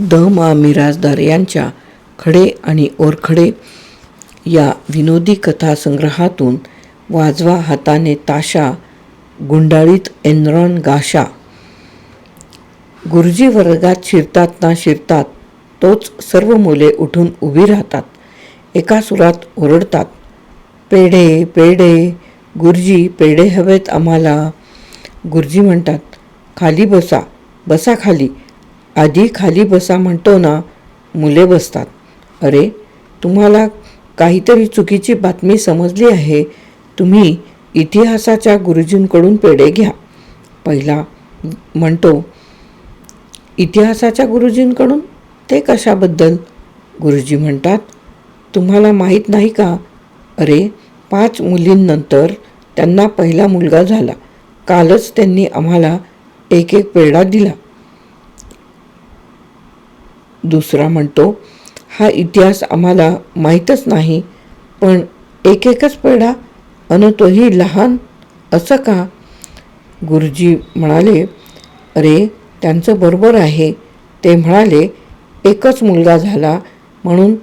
The मा मिराजदार यांच्या खडे आणि ओरखडे या विनोदी कथासंग्रहातून वाजवा हाताने ताशा गुंडाळीत एनरॉन गाशा. गुरुजी वर्गात शिरतात ना शिरतात तोच सर्व मुले उठून उभी राहतात. एका सुरात ओरडतात पेढे पेढे गुरुजी पेढे हवेत आम्हाला. गुरुजी म्हणतात खाली बसा बसा खाली. आधी खाली बसा म्हणतो ना मुले बसतात. अरे तुम्हाला काहीतरी चुकीची बातमी समजली आहे. तुम्ही इतिहासाच्या गुरुजींकडून पेढे घ्या. पहिला म्हणतो इतिहासाच्या गुरुजींकडून? ते कशाबद्दल? गुरुजी म्हणतात तुम्हाला माहीत नाही का? अरे पाच मुलींनंतर त्यांना पहिला मुलगा झाला. कालच त्यांनी आम्हाला एक एक पेढा दिला. दुसरा म्हणतो हा इतिहास आम्हाला माहीतच नाही पण एक एकच पेढा अन तोही लहान असं का? गुरुजी म्हणाले अरे त्यांचं बरोबर आहे. ते म्हणाले एकच मुलगा झाला म्हणून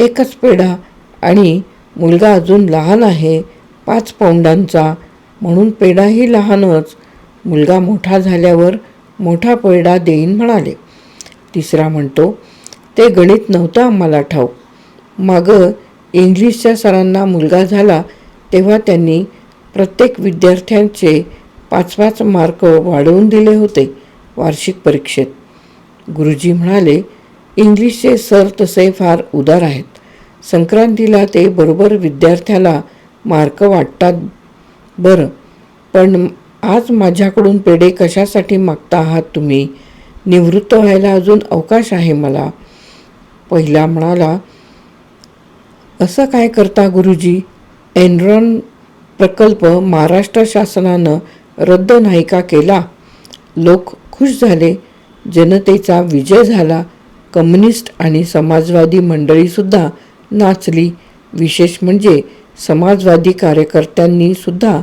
एकच पेढा आणि मुलगा अजून लहान आहे पाच पौंडांचा म्हणून पेढाही लहानच. मुलगा मोठा झाल्यावर मोठा पेढा देईन म्हणाले. तिसरा म्हणतो ते गणित नव्हतं आम्हाला ठाऊक. मागं इंग्लिशच्या सरांना मुलगा झाला तेव्हा त्यांनी प्रत्येक विद्यार्थ्यांचे पाच पाच मार्क वाढवून दिले होते वार्षिक परीक्षेत. गुरुजी म्हणाले इंग्लिशचे सर तसे फार उदार आहेत. संक्रांतीला ते बरोबर विद्यार्थ्याला मार्क वाटतात बरं पण आज माझ्याकडून पेढे कशासाठी मागता आहात तुम्ही? निवृत्त व्हायला अजून अवकाश आहे मला. पहिला म्हणाला असं काय करता गुरुजी? एनरॉन प्रकल्प महाराष्ट्र शासनानं रद्द नाही का केला? लोक खुश झाले. जनतेचा विजय झाला. कम्युनिस्ट आणि समाजवादी मंडळीसुद्धा नाचली. विशेष म्हणजे समाजवादी कार्यकर्त्यांनीसुद्धा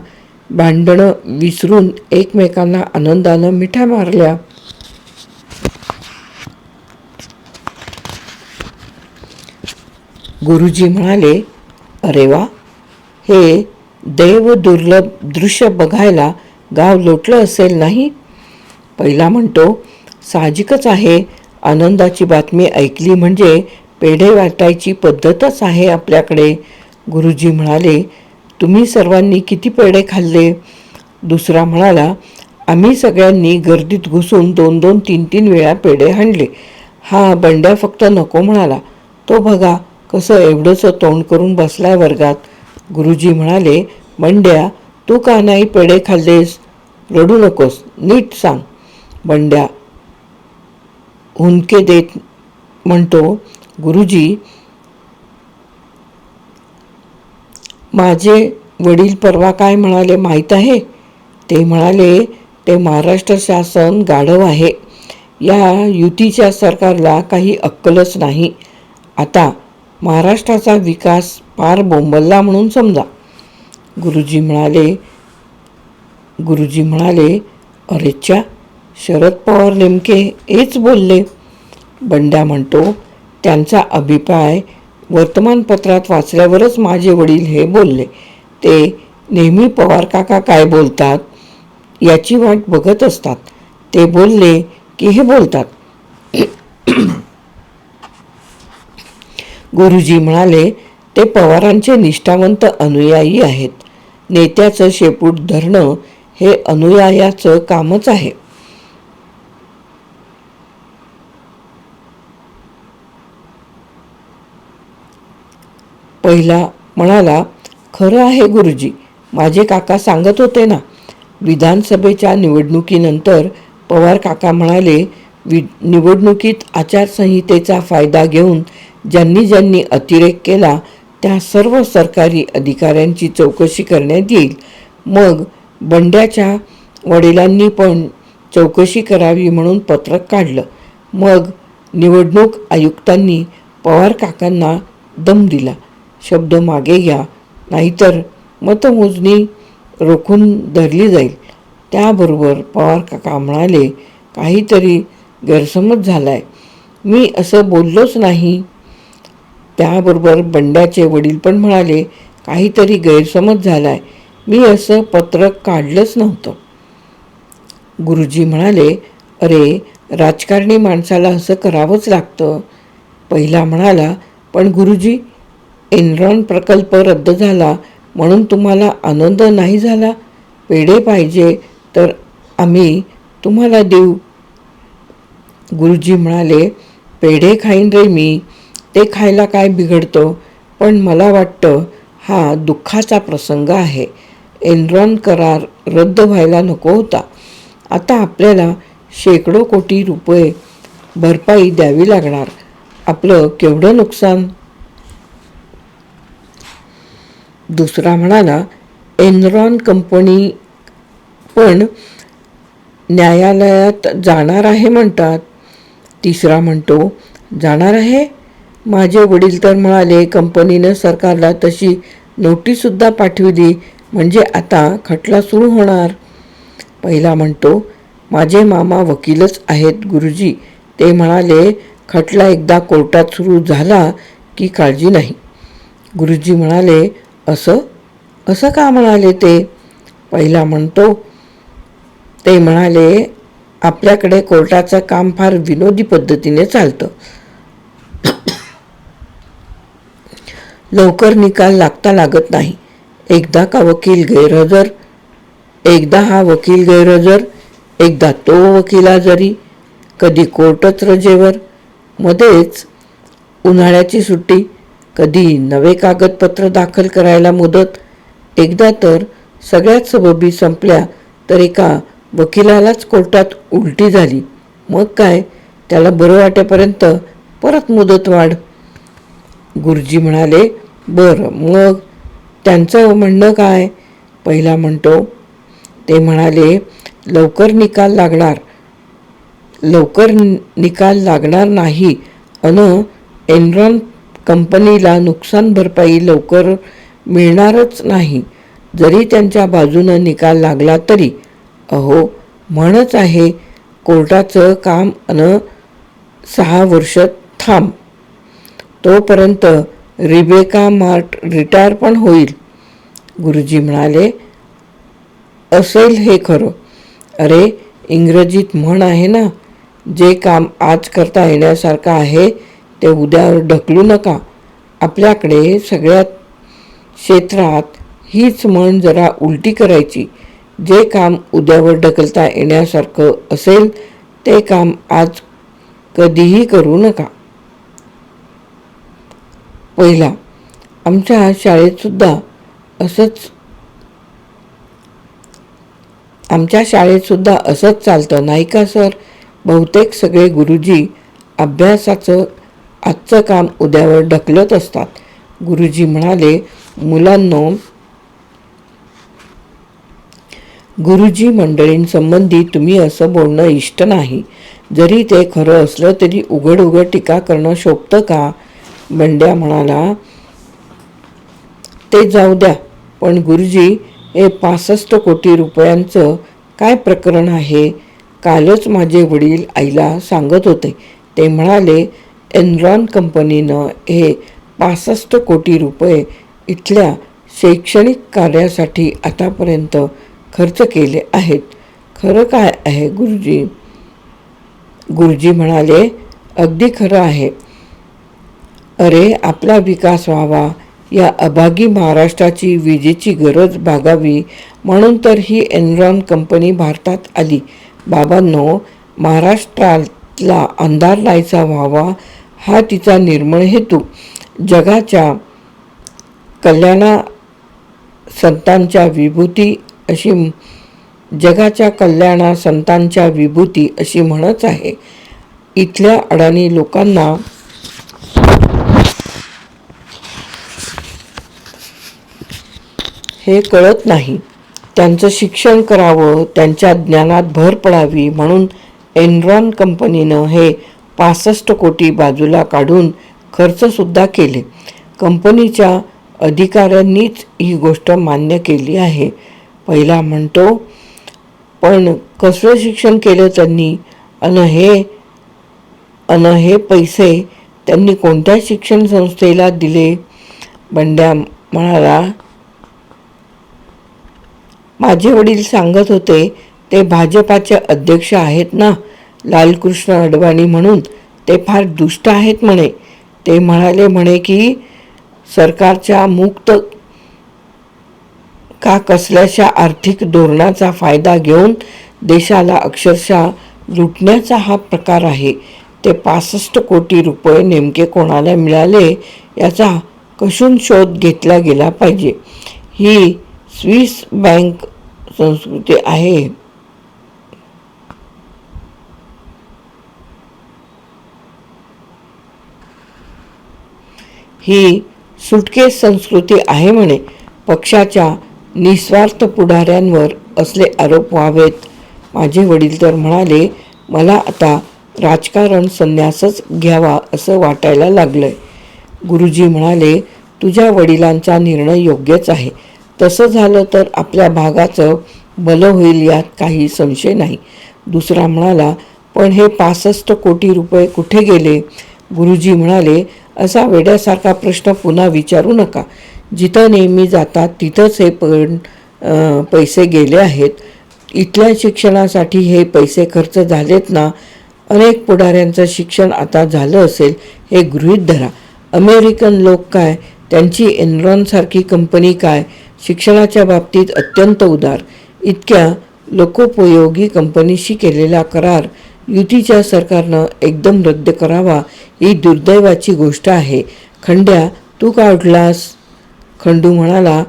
भांडणं विसरून एकमेकांना आनंदानं मिठ्या मारल्या. गुरुजी म्हणाले अरे वा हे दैव दुर्लभ दृश्य बघायला गाव लोटलं असेल नाही? पहिला म्हणतो साहजिकच आहे. आनंदाची बातमी ऐकली म्हणजे पेढे वाटायची पद्धतच आहे आपल्याकडे. गुरुजी म्हणाले तुम्ही सर्वांनी किती पेढे खाल्ले? दुसरा म्हणाला आम्ही सगळ्यांनी गर्दीत घुसून दोन दोन तीन तीन वेळा पेढे हाणले. हा बंड्या फक्त नको म्हणाला. तो बघा कसं एवढंसं तोंड करून बसलाय वर्गात? गुरुजी म्हणाले बंड्या तू का नाही पेढे खाल्लेस? रडू नकोस नीट सांग. बंड्या हुंदके देत म्हणतो गुरुजी माझे वडील परवा काय म्हणाले माहीत आहे? ते म्हणाले ते महाराष्ट्र शासन गाढव आहे. या युतीच्या सरकारला काही अक्कलच नाही. आता महाराष्ट्राचा विकास फार बोंबलला म्हणून समजा. गुरुजी म्हणाले गुरुजी म्हणाले अरेच्या शरद पवार नेमके हेच बोलले. बंड्या म्हणतो त्यांचा अभिप्राय वर्तमानपत्रात वाचल्यावरच माझे वडील हे बोलले. ते नेहमी पवार काका काय बोलतात याची वाट बघत असतात. ते बोलले की हे बोलतात. गुरुजी म्हणाले ते पवारांचे निष्ठावंत अनुयायी आहेत. नेत्याचं शेपूट धरणं हे अनुयायाचं कामच आहे. पहिला म्हणाला खरं आहे गुरुजी माझे काका सांगत होते ना विधानसभेच्या निवडणुकीनंतर पवार काका म्हणाले वि निवडणुकीत आचारसंहितेचा फायदा घेऊन ज्यांनी ज्यांनी अतिरेक केला त्या सर्व सरकारी अधिकाऱ्यांची चौकशी करण्यात येईल. मग बंड्याच्या वडिलांनी पण चौकशी करावी म्हणून पत्रक काढलं. मग निवडणूक आयुक्तांनी पवार काकांना दम दिला. शब्द मागे घ्या नाहीतर मतमोजणी रोखून धरली जाईल. त्याबरोबर पवार काका म्हणाले काहीतरी गैरसमज झाला आहे मी असं बोललोच नाही. त्याबरोबर बंड्याचे वडील पण म्हणाले काहीतरी गैरसमज झाला आहे मी असं पत्र काढलंच नव्हतं. गुरुजी म्हणाले अरे राजकारणी माणसाला असं करावंच लागतं. पहिला म्हणाला पण गुरुजी एनरॉन प्रकल्प रद्द झाला म्हणून तुम्हाला आनंद नाही झाला? पेढे पाहिजे तर आम्ही तुम्हाला देऊ. गुरुजी म्हणाले पेढे खाईन रे मी ते खायला काय बिघडतं? पण मला वाटतं हा दुःखाचा प्रसंग आहे. एनरॉन करार रद्द व्हायला नको होता. आता आपल्याला शेकडो कोटी रुपये भरपाई द्यावी लागणार. आपलं केवढं नुकसान? दुसरा म्हणाला एनरॉन कंपनी पण न्यायालयात जाणार आहे म्हणतात. तिसरा म्हणतो जाणार आहे? माझे वडील तर म्हणाले कंपनीनं सरकारला तशी नोटीससुद्धा पाठविली म्हणजे आता खटला सुरू होणार. पहिला म्हणतो माझे मामा वकीलच आहेत गुरुजी. ते म्हणाले खटला एकदा कोर्टात सुरू झाला की काळजी नाही. गुरुजी म्हणाले असं? असं का म्हणाले ते? पहिला म्हणतो ते म्हणाले आपल्याकडे कोर्टाचं काम फार विनोदी पद्धतीने चालतं. लवकर निकाल लागता लागत नाही. एकदा का वकील गैरहजर एकदा हा वकील गैरहजर एकदा तो वकिला जरी कधी कोर्टच रजेवर मध्येच उन्हाळ्याची सुट्टी कधी नवे कागदपत्र दाखल करायला मुदत. एकदा तर सगळ्याच सबबी संपल्या तर एका वकिलालाच कोर्टात उलटी झाली. मग काय? त्याला बरं वाटेपर्यंत परत मुदत वाढ. गुरुजी म्हणाले बरं मग त्यांचं म्हणणं काय? पहिला म्हणतो ते म्हणाले लवकर निकाल लागणार. लवकर निकाल लागणार नाही. अन एनरॉन कंपनीला नुकसान भरपाई लवकर मिळणारच नाही. जरी त्यांच्या बाजूनं निकाल लागला तरी अहो म्हणच आहे कोर्टाचं काम अन सहा वर्ष थांब. तोपर्यंत रिबेका मार्ट रिटायर पण होईल. गुरुजी म्हणाले असेल हे खरं. अरे इंग्रजीत म्हण आहे ना जे काम आज करता येण्यासारखं आहे ते उद्यावर ढकलू नका. आपल्याकडे सगळ्यात क्षेत्रात हीच म्हण जरा उलटी करायची. जे काम उद्यावर ढकलता येण्यासारखं असेल ते काम आज कधीही करू नका. पहिला आमच्या शाळेतसुद्धा असंच आमच्या शाळेतसुद्धा असंच चालतं नाही का सर? बहुतेक सगळे गुरुजी अभ्यासाचं आजचं काम उद्यावर ढकलत असतात. गुरुजी म्हणाले मुलांनो गुरुजी मंडळींसंबंधी तुम्ही असं बोलणं इष्ट नाही. जरी ते खरं असलं तरी उघड उघड टीका करणं शोभतं का? बंड्या म्हणाला ते जाऊ द्या पण गुरुजी हे पासष्ट कोटी रुपयांचं काय प्रकरण आहे? कालच माझे वडील आईला सांगत होते. ते म्हणाले एनरॉन कंपनीनं हे पासष्ट कोटी रुपये इथल्या शैक्षणिक कार्यासाठी आतापर्यंत खर्च केले आहेत. खरं काय आहे गुरुजी? गुरुजी म्हणाले अगदी खरं आहे. अरे आपला विकास व्हावा. या अभागी महाराष्ट्राची विजेची गरज भागावी. म्हणून तर ही एनरॉन कंपनी भारतात आली. बाबांनो महाराष्ट्रातला अंधार लायचा व्हावा हा तिचा निर्मळ हेतू. जगाच्या कल्याणा संतांच्या विभूती अशी जगाच्या कल्याणा संतांच्या विभूती अशी म्हणच आहे. इथल्या अडाणी लोकांना हे कळत नाही. त्यांचं शिक्षण करावं त्यांच्या ज्ञानात भर पडावी म्हणून एनरॉन कंपनीनं हे पासष्ट कोटी बाजूला काढून खर्चसुद्धा केले. कंपनीच्या अधिकाऱ्यांनीच ही गोष्ट मान्य केली आहे. पहिला म्हणतो पण कसलं शिक्षण केलं त्यांनी? अन हे अन हे पैसे त्यांनी कोणत्या शिक्षण संस्थेला दिले? बंड्या म्हणाला माझे वडील सांगत होते ते भाजपाचे अध्यक्ष आहेत ना लालकृष्ण अडवाणी म्हणून. ते फार दुष्ट आहेत म्हणे. ते म्हणाले म्हणे की सरकारच्या मुक्त का कसल्याशा आर्थिक धोरणाचा फायदा घेऊन देशाला अक्षरशः लुटण्याचा हा प्रकार आहे? ते पासष्ट कोटी रुपये नेमके कोणाला मिळाले याचा कशून शोध घेतला गेला पाहिजे? ही स्विस बँक संस्कृती आहे. ही सुटकेस संस्कृती आहे म्हणे. पक्षाच्या निस्वार्थ पुढाऱ्यांवर असले आरोप व्हावेत. माझे वडील तर म्हणाले मला आता राजकारण संन्यासच घ्यावा असं वाटायला लागलंय. गुरुजी म्हणाले तुझ्या वडिलांचा निर्णय योग्यच आहे. तसं झालं तर आपल्या भागाचं भलं होईल यात काही संशय नाही. दुसरा म्हणाला पण हे पासष्ट कोटी रुपये कुठे गेले? गुरुजी म्हणाले असा वेड्यासारखा प्रश्न पुन्हा विचारू नका. जिथं नेहमी जातात तिथंच हे पण पैसे गेले आहेत. इथल्या शिक्षणासाठी हे पैसे खर्च झालेत ना अनेक पुढाऱ्यांचं शिक्षण आता झालं असेल हे गृहीत धरा. अमेरिकन लोक काय? त्यांची एनरॉनसारखी कंपनी काय? शिक्षणाच्या बाबतीत अत्यंत उदार. इतक्या लोकोपयोगी कंपनीशी केलेला करार युतीच्या सरकारनं एकदम रद्द करावा ही दुर्दैवाची गोष्ट आहे. खंड्या तू का उठलास खंडू म्हणाला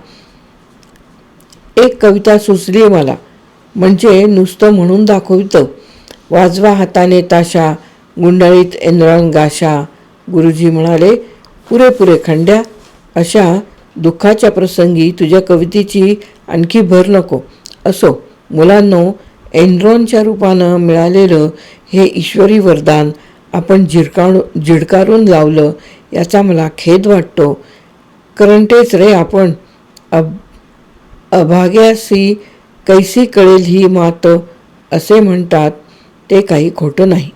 एक कविता सुचली मला म्हणजे नुसतं म्हणून दाखवितं. वाजवा हाताने ताशा गुंडाळीत एनरॉन गाशा. गुरुजी म्हणाले पुरेपुरे खंड्या अशा दुःखाच्या प्रसंगी तुझ्या कवितेची आणखी भर नको. असो मुलांनो एनरॉनच्या रूपानं मिळालेलं हे ईश्वरी वरदान आपण झिडकाणू झिडकारून लावलं याचा मला खेद वाटतो. करंटेच रे आपण. अब अभाग्यासी कैसी कळेल ही मात असे म्हणतात. ते काही खोटं नाही.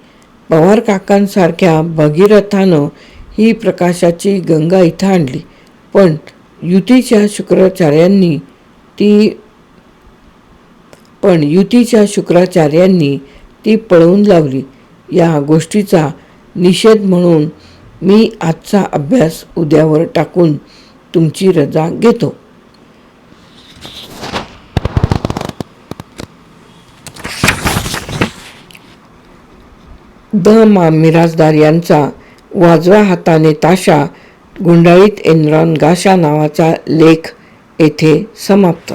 पवार काकांसारख्या भगीरथानं ही प्रकाशाची गंगा इथं आणली. पण युतीच्या शुक्राचार्यांनी ती पण युतीच्या शुक्राचार्यांनी ती पळवून लावली. या गोष्टीचा निषेध म्हणून मी आजचा अभ्यास उद्यावर टाकून तुमची रजा घेतो. द मा मिराजदार यांचा वाजवा हाताने ताशा गुंडाळीत एनरॉन गाशा नावाचा लेख येथे समाप्त.